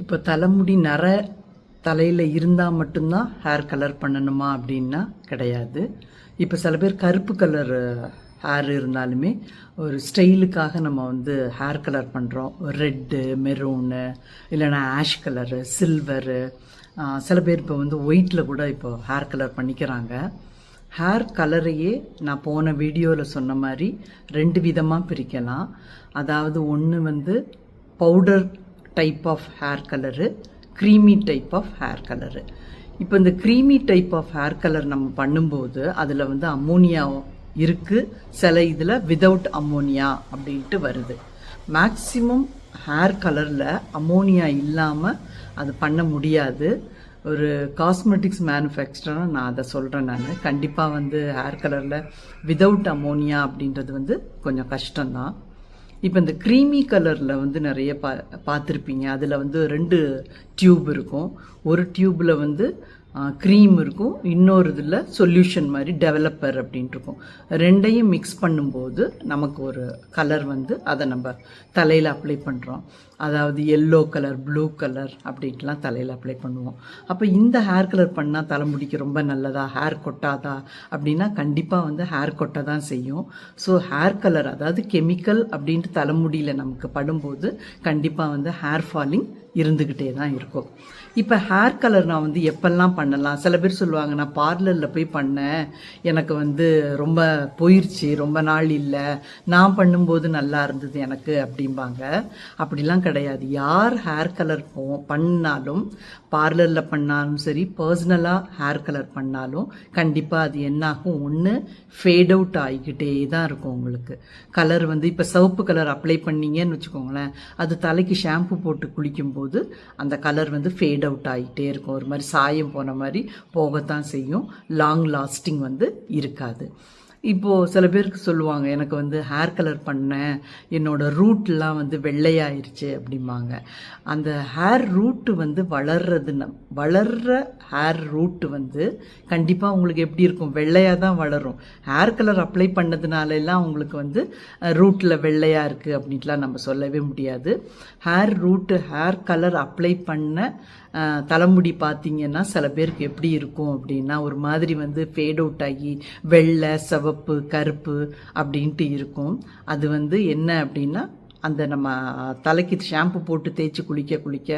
இப்போ தலைமுடி நர தலையில் இருந்தால் மட்டும்தான் ஹேர் கலர் பண்ணணுமா அப்படின்னா கிடையாது. இப்போ சில பேர் கருப்பு கலர் ஹேர் இருந்தாலுமே ஒரு ஸ்டைலுக்காக நம்ம வந்து ஹேர் கலர் பண்ணுறோம் ரெட்டு மெரூனு இல்லைன்னா ஆஷ் கலரு சில்வரு சில பேர் இப்போ வந்து ஒயிட்டில் கூட இப்போ ஹேர் கலர் பண்ணிக்கிறாங்க. ஹேர் கலரையே நான் போன வீடியோவில் சொன்ன மாதிரி ரெண்டு விதமாக பிரிக்கலாம். அதாவது ஒன்று வந்து powder type of hair colour creamy type of hair colour இப்போ இந்த creamy type of hair colour நம்ம பண்ணும்போது அதில் வந்து அம்மோனியா இருக்குது சில இதில் விதவுட் அம்மோனியா அப்படின்ட்டு வருது. மேக்சிமம் ஹேர் கலரில் அம்மோனியா இல்லாமல் அது பண்ண முடியாது. ஒரு காஸ்மெட்டிக்ஸ் மேனுஃபேக்சராக நான் அதை சொல்கிறேன் நான். கண்டிப்பாக வந்து ஹேர் கலரில் விதவுட் அம்மோனியா அப்படின்றது வந்து கொஞ்சம் கஷ்டம்தான். இப்போ இந்த க்ரீமி கலரில் வந்து நிறைய பா பார்த்துருப்பீங்க. அதில் வந்து ரெண்டு டியூப் இருக்கும். ஒரு டியூப்பில் வந்து க்ரீம் இருக்கும். இன்னொரு இதில் சொல்யூஷன் மாதிரி டெவலப்பர் அப்படின்ட்டு இருக்கும். ரெண்டையும் மிக்ஸ் பண்ணும்போது நமக்கு ஒரு கலர் வந்து அதை நம்ம தலையில் அப்ளை பண்ணுறோம் அதாவது எல்லோ கலர் ப்ளூ கலர் அப்படின்ட்டுலாம் தலையில் அப்ளை பண்ணுவோம். அப்போ இந்த ஹேர் கலர் பண்ணால் தலைமுடிக்கு ரொம்ப நல்லதா? ஹேர் கொட்டாதா? அப்படின்னா கண்டிப்பாக வந்து ஹேர் கொட்ட தான் செய்யும். ஸோ ஹேர் கலர் அதாவது கெமிக்கல் அப்படின்ட்டு தலைமுடியில் நமக்கு படும்போது கண்டிப்பாக வந்து ஹேர் ஃபாலிங் இருந்துக்கிட்டே தான் இருக்கும். இப்போ ஹேர் கலர் நான் வந்து எப்பெல்லாம் பண்ணலாம்? சில பேர் சொல்லுவாங்க நான் பார்லரில் போய் பண்ணேன். எனக்கு வந்து ரொம்ப போயிடுச்சு ரொம்ப நாள் இல்லை. நான் பண்ணும்போது நல்லா இருந்தது எனக்கு அப்படிம்பாங்க. அப்படிலாம் கிடையாது கிடையாது. யார் ஹேர் கலர் போ பண்ணாலும் பார்லரில் பண்ணாலும் சரி பர்சனலாக ஹேர் கலர் பண்ணாலும் கண்டிப்பாக அது என்னாகும்? ஒன்று ஃபேட் அவுட் ஆகிக்கிட்டே தான் இருக்கும் உங்களுக்கு. கலர் வந்து இப்போ சிவப்பு கலர் அப்ளை பண்ணீங்கன்னு வச்சுக்கோங்களேன். அது தலைக்கு ஷாம்பு போட்டு குளிக்கும்போது அந்த கலர் வந்து ஃபேட் அவுட் ஆகிட்டே இருக்கும். ஒரு மாதிரி சாயம் போன மாதிரி போகத்தான் செய்யும். லாங் லாஸ்டிங் வந்து இருக்காது. இப்போது சில பேருக்கு சொல்லுவாங்க எனக்கு வந்து ஹேர் கலர் பண்ணேன் என்னோடய ரூட்லாம் வந்து வெள்ளையாயிருச்சு அப்படிம்பாங்க. அந்த ஹேர் ரூட்டு வந்து வளர்றது வளர்ற ஹேர் ரூட்டு வந்து கண்டிப்பாக உங்களுக்கு எப்படி இருக்கும்? வெள்ளையாக தான் வளரும். ஹேர் கலர் அப்ளை பண்ணதுனால எல்லாம் உங்களுக்கு வந்து ரூட்டில் வெள்ளையாக இருக்குது அப்படின்ட்டுலாம் நம்ம சொல்லவே முடியாது. Hair root hair colour apply பண்ண தலைமுடி பார்த்தீங்கன்னா சில பேருக்கு எப்படி இருக்கும் அப்படின்னா ஒரு மாதிரி வந்து ஃபேட் அவுட் ஆகி வெள்ளை சிவப்பு கருப்பு அப்படின்ட்டு இருக்கும். அது வந்து என்ன அப்படின்னா அந்த நம்ம தலைக்கு ஷாம்பு போட்டு தேய்ச்சி குளிக்க குளிக்க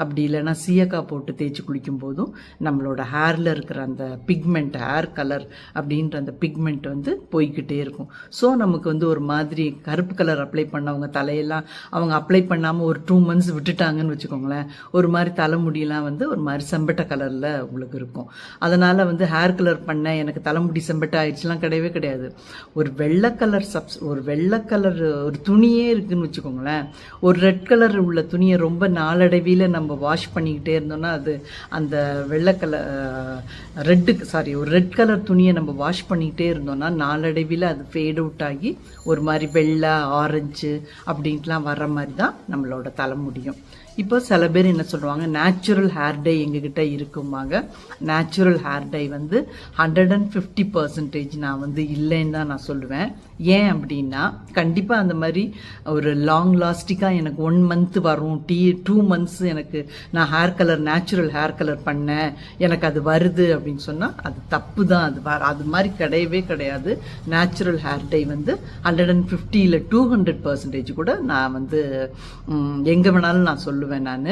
அப்படி இல்லைன்னா சீயக்காய் போட்டு தேய்ச்சி குளிக்கும் போதும் நம்மளோட ஹேரில் இருக்கிற அந்த பிக்மெண்ட் ஹேர் கலர் அப்படின்ற அந்த பிக்மெண்ட் வந்து போய்கிட்டே இருக்கும். ஸோ நமக்கு வந்து ஒரு மாதிரி கருப்பு கலர் அப்ளை பண்ணவங்க தலையெல்லாம் அவங்க அப்ளை பண்ணாமல் ஒரு டூ மந்த்ஸ் விட்டுட்டாங்கன்னு வச்சுக்கோங்களேன். ஒரு மாதிரி தலைமுடியெல்லாம் வந்து ஒரு மாதிரி செம்பட்டை கலரில் உங்களுக்கு இருக்கும். அதனால் வந்து ஹேர் கலர் பண்ண எனக்கு தலைமுடி செம்பட்டை ஆயிடுச்சுலாம் கிடையவே கிடையாது. ஒரு வெள்ளை கலர் சப்ஸ் ஒரு வெள்ளை கலர் ஒரு துணியே இருக்குன்னு வச்சுக்கோங்களேன். ஒரு ரெட் கலர் உள்ள துணியை ரொம்ப நாளடைவில் நம்ம வாஷ் பண்ணிக்கிட்டே இருந்தோம்னா அது அந்த வெள்ளை கலர் ரெட்டு சாரி ஒரு ரெட் கலர் துணியை நம்ம வாஷ் பண்ணிக்கிட்டே இருந்தோம்னா நாளடைவில் அது ஃபேட் அவுட் ஆகி ஒரு மாதிரி வெள்ளை ஆரஞ்சு அப்படின்ட்டுலாம் வர்ற மாதிரி தான் நம்மளோட தலைமுடியும் இப்போ சில பேர் என்ன சொல்லுவாங்க நேச்சுரல் ஹேர் டை எங்ககிட்ட இருக்குமாங்க நேச்சுரல் ஹேர் டை வந்து ஹண்ட்ரட் அண்ட் ஃபிஃப்டி பர்சன்டேஜ் நான் வந்து இல்லைன்னு தான் நான் சொல்லுவேன். ஏன் அப்படின்னா கண்டிப்பாக அந்த மாதிரி ஒரு லாங் லாஸ்டிக்காக எனக்கு ஒன் மந்த் வரும். டீ டூ மந்த்ஸ் எனக்கு நான் hair colour natural hair colour பண்ணேன். எனக்கு அது வருது அப்படின்னு சொன்னால் அது தப்பு தான் அது வர அது மாதிரி கிடையவே கிடையாது. நேச்சுரல் ஹேர் டை வந்து ஹண்ட்ரட் அண்ட் ஃபிஃப்டி இல்லை டூ ஹண்ட்ரட் பர்சன்டேஜ் கூட நான் வந்து எங்கே வேணாலும் நான் சொல்லுவேன் நான்.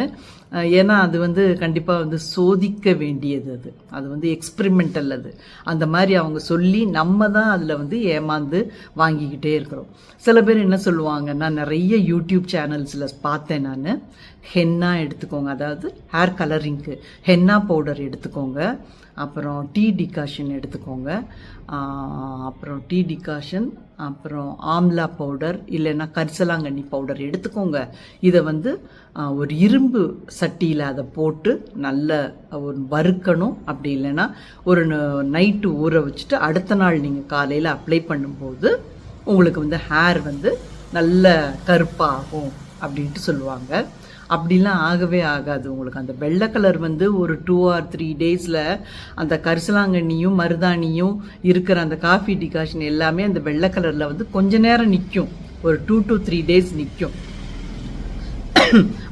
ஏன்னா அது வந்து கண்டிப்பாக வந்து சோதிக்க வேண்டியது அது. அது வந்து எக்ஸ்பிரிமெண்டல் அது. அந்த மாதிரி அவங்க சொல்லி நம்ம தான் அதில் வந்து ஏமாந்து வாங்கிக்கிட்டே இருக்கிறோம். சில பேர் என்ன சொல்லுவாங்க நான் நிறைய யூடியூப் சேனல்ஸில் பார்த்தேன் நான். ஹென்னா எடுத்துக்கோங்க. அதாவது ஹேர் கலரிங்க்கு ஹென்னா பவுடர் எடுத்துக்கோங்க. அப்புறம் டீ டிகாஷன் எடுத்துக்கோங்க. அப்புறம் டீ டிகாஷன் அப்புறம் ஆம்லா பவுடர் இல்லைன்னா கரிசலாங்கண்ணி பவுடர் எடுத்துக்கோங்க. இதை வந்து ஒரு இரும்பு சட்டியில் அதை போட்டு நல்ல ஒரு வறுக்கணும். அப்படி இல்லைன்னா ஒரு நைட்டு ஊற வச்சுட்டு அடுத்த நாள் நீங்கள் காலையில் அப்ளை பண்ணும்போது உங்களுக்கு வந்து ஹேர் வந்து நல்ல கருப்பாகும் அப்படின்ட்டு சொல்லுவாங்க. அப்படிலாம் ஆகவே ஆகாது. உங்களுக்கு அந்த வெள்ளை கலர் வந்து ஒரு டூ ஆர் த்ரீ டேஸில் அந்த கரிசலாங்கண்ணியும் மருதாணியும் இருக்கிற அந்த காஃபி டிகாஷன் எல்லாமே அந்த வெள்ளை கலரில் வந்து கொஞ்ச நேரம் நிற்கும் ஒரு டூ டு த்ரீ டேஸ் நிற்கும்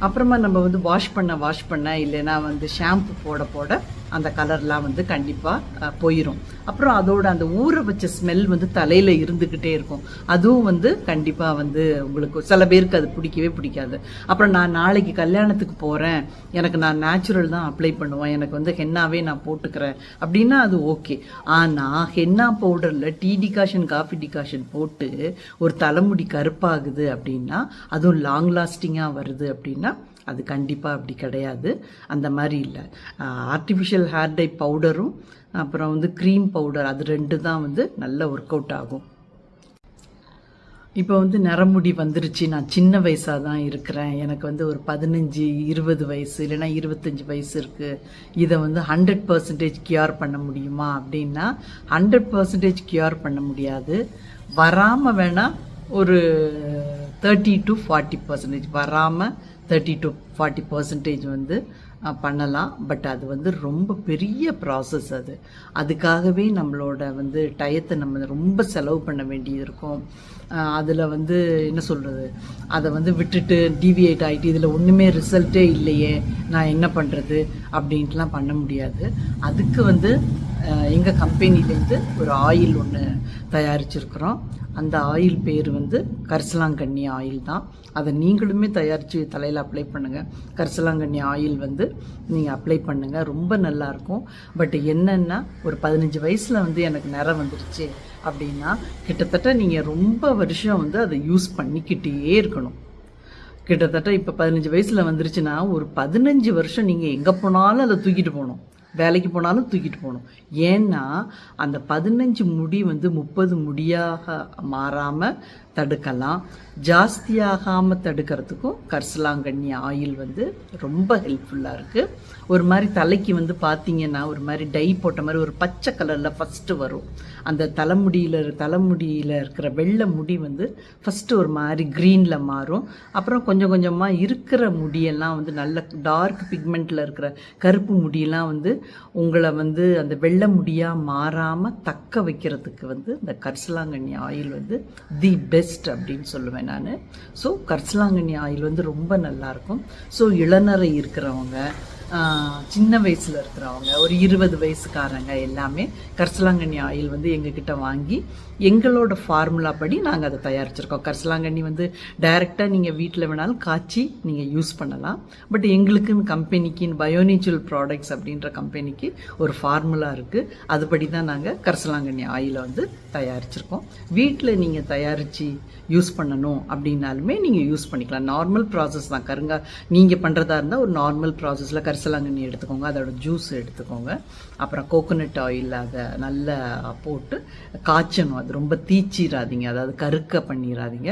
அப்புறமா நம்ம வந்து வாஷ் பண்ண வாஷ் பண்ண இல்லைன்னா வந்து ஷாம்பு போட போட அந்த கலர்லாம் வந்து கண்டிப்பாக போயிடும் அப்புறம் அதோட அந்த ஊற வச்ச ஸ்மெல் வந்து தலையில் இருந்துக்கிட்டே இருக்கும். அதுவும் வந்து கண்டிப்பாக வந்து உங்களுக்கு சில பேருக்கு அது பிடிக்கவே பிடிக்காது. அப்புறம் நான் நாளைக்கு கல்யாணத்துக்கு போகிறேன் எனக்கு நான் நேச்சுரல் தான் அப்ளை பண்ணுவேன். எனக்கு வந்து ஹென்னாவே நான் போட்டுக்கிறேன். அப்படின்னா அது ஓகே ஆனால் ஹென்னா பவுடரில் டீ டிகாஷன் காஃபி டிகாஷன் போட்டு ஒரு தலைமுடி கருப்பாகுது அப்படின்னா அதுவும் லாங் லாஸ்டிங்காக வருது அப்படின்னா அது கண்டிப்பாக அப்படி கிடையாது. அந்த மாதிரி இல்லை. ஆர்டிஃபிஷியல் ஹேர் டை பவுடரும் அப்புறம் வந்து க்ரீம் பவுடர் அது ரெண்டு தான் வந்து நல்ல ஒர்க் அவுட் ஆகும். இப்போ வந்து நரமுடி வந்துருச்சு. நான் சின்ன வயசாக தான் இருக்கிறேன். எனக்கு வந்து ஒரு பதினஞ்சு இருபது வயசு இல்லைன்னா இருபத்தஞ்சி வயசு இருக்குது இதை வந்து ஹண்ட்ரட் பர்சன்டேஜ் கியூர் பண்ண முடியுமா அப்படின்னா ஹண்ட்ரட் பர்சன்டேஜ் கியூர் பண்ண முடியாது. வராமல் வேணால் ஒரு தேர்ட்டி டு ஃபார்ட்டி பர்சன்டேஜ் வராமல் தேர்ட்டி டு ஃபார்ட்டி பர்சன்டேஜ் வந்து பண்ணலாம். பட் அது வந்து ரொம்ப பெரிய ப்ராசஸ் அது. அதுக்காகவே நம்மளோட வந்து டயத்தை நம்ம ரொம்ப செலவு பண்ண வேண்டியது இருக்கும். அதில் வந்து என்ன சொல்கிறது அதை வந்து விட்டுட்டு டிவியேட் ஆகிட்டு இதில் ஒன்றுமே ரிசல்ட்டே இல்லையே நான் என்ன பண்ணுறது அப்படின்ட்டுலாம் பண்ண முடியாது. அதுக்கு வந்து எங்கள் கம்பெனிலேருந்து ஒரு ஆயில் ஒன்று தயாரிச்சிருக்கிறோம். அந்த ஆயில் பேர் வந்து கரிசலாங்கண்ணி ஆயில் தான். அதை நீங்களுமே தயாரித்து தலையில் அப்ளை பண்ணுங்கள் கரிசலாங்கண்ணி ஆயில் வந்து நீங்கள் அப்ளை பண்ணுங்கள் ரொம்ப நல்லாயிருக்கும் பட் என்னென்னா ஒரு பதினஞ்சு வயசில் வந்து எனக்கு நிறம் வந்துருச்சு அப்படின்னா கிட்டத்தட்ட நீங்கள் ரொம்ப வருஷம் வந்து அதை யூஸ் பண்ணிக்கிட்டே இருக்கணும். கிட்டத்தட்ட இப்போ பதினஞ்சு வயசில் வந்துருச்சுன்னா ஒரு பதினஞ்சு வருஷம் நீங்கள் எங்கே போனாலும் அதை தூக்கிட்டு போகணும். வேலைக்கு போனாலும் தூக்கிட்டு போகணும். ஏன்னா அந்த பதினஞ்சு முடி வந்து முப்பது முடியாக மாறாமல் தடுக்கலாம். ஜாஸ்தியாகாமல் தடுக்கிறதுக்கும் கர்சலாங்கண்ணி ஆயில் வந்து ரொம்ப ஹெல்ப்ஃபுல்லாக இருக்குது ஒரு மாதிரி தலைக்கு வந்து பார்த்தீங்கன்னா ஒரு மாதிரி டை போட்ட மாதிரி ஒரு பச்சை கலரில் ஃபஸ்ட்டு வரும். அந்த தலைமுடியில் தலைமுடியில் இருக்கிற வெள்ளை முடி வந்து ஃபஸ்ட்டு ஒரு மாதிரி க்ரீனில் மாறும். அப்புறம் கொஞ்சம் கொஞ்சமாக இருக்கிற முடியெல்லாம் வந்து நல்ல டார்க் பிக்மெண்ட்டில் இருக்கிற கருப்பு முடியெல்லாம் வந்து உங்களை வந்து அந்த வெள்ளை முடியாக மாறாமல் தக்க வைக்கிறதுக்கு வந்து இந்த கர்சலாங்கண்ணி ஆயில் வந்து தி பெஸ்ட் அப்படின்னு சொல்லுவேன் நான். ஸோ கர்சலாங்கண்ணி ஆயில் வந்து ரொம்ப நல்லாயிருக்கும் ஸோ இளநரை இருக்கிறவங்க சின்ன வயசில் இருக்கிறவங்க ஒரு இருபது வயசுக்காரங்க எல்லாமே கரிசலாங்கண்ணி ஆயில் வந்து எங்ககிட்ட வாங்கி எங்களோட ஃபார்முலா படி நாங்கள் அதை தயாரிச்சிருக்கோம். கரிசலாங்கண்ணி வந்து டைரெக்டாக நீங்கள் வீட்டில் வேணாலும் காய்ச்சி நீங்கள் யூஸ் பண்ணலாம். பட் எங்களுக்குன்னு கம்பெனிக்குன்னு பயோநேச்சுரல் ப்ராடக்ட்ஸ் அப்படின்ற கம்பெனிக்கு ஒரு ஃபார்முலா இருக்குது அதுபடி தான் நாங்கள் கரிசலாங்கண்ணி ஆயிலை வந்து தயாரிச்சிருக்கோம். வீட்டில் நீங்கள் தயாரித்து யூஸ் பண்ணணும் அப்படின்னாலுமே நீங்கள் யூஸ் பண்ணிக்கலாம். நார்மல் ப்ராசஸ் தான். கருங்கா நீங்கள் பண்ணுறதா இருந்தால் ஒரு நார்மல் ப்ராசஸில் கரிசலாங்கண்ணி எடுத்துக்கோங்க அதோட ஜூஸ் எடுத்துக்கோங்க. அப்புறம் கோகோனட் ஆயில் அதை நல்லா போட்டு காய்ச்சணும். அது ரொம்ப தீச்சிடாதீங்க அதாவது கருக்க பண்ணிடாதீங்க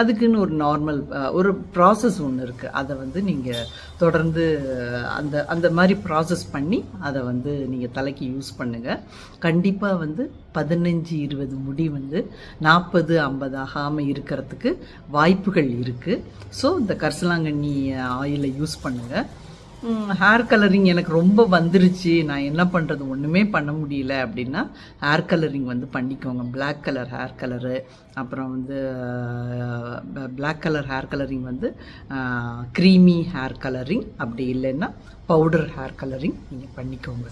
அதுக்குன்னு ஒரு நார்மல் ஒரு ப்ராசஸ் ஒன்று இருக்குது அதை வந்து நீங்கள் தொடர்ந்து அந்த அந்த மாதிரி ப்ராசஸ் பண்ணி அதை வந்து நீங்கள் தலைக்கு யூஸ் பண்ணுங்கள் கண்டிப்பாக வந்து பதினஞ்சு இருபது முடி வந்து நாற்பது ஐம்பது ஆகாமல் இருக்கிறதுக்கு வாய்ப்புகள் இருக்குது ஸோ இந்த கரிசலாங்கண்ணி ஆயிலை யூஸ் பண்ணுங்கள் ஹேர் கலரிங் எனக்கு ரொம்ப வந்துருச்சு. நான் என்ன பண்ணுறது ஒன்றுமே பண்ண முடியல அப்படின்னா ஹேர் கலரிங் வந்து பண்ணிக்கோங்க. பிளாக் கலர் ஹேர் கலரு அப்புறம் வந்து பிளாக் கலர் ஹேர் கலரிங் வந்து க்ரீமி ஹேர் கலரிங் அப்படி இல்லைன்னா பவுடர் ஹேர் கலரிங் நீங்கள் பண்ணிக்கோங்க.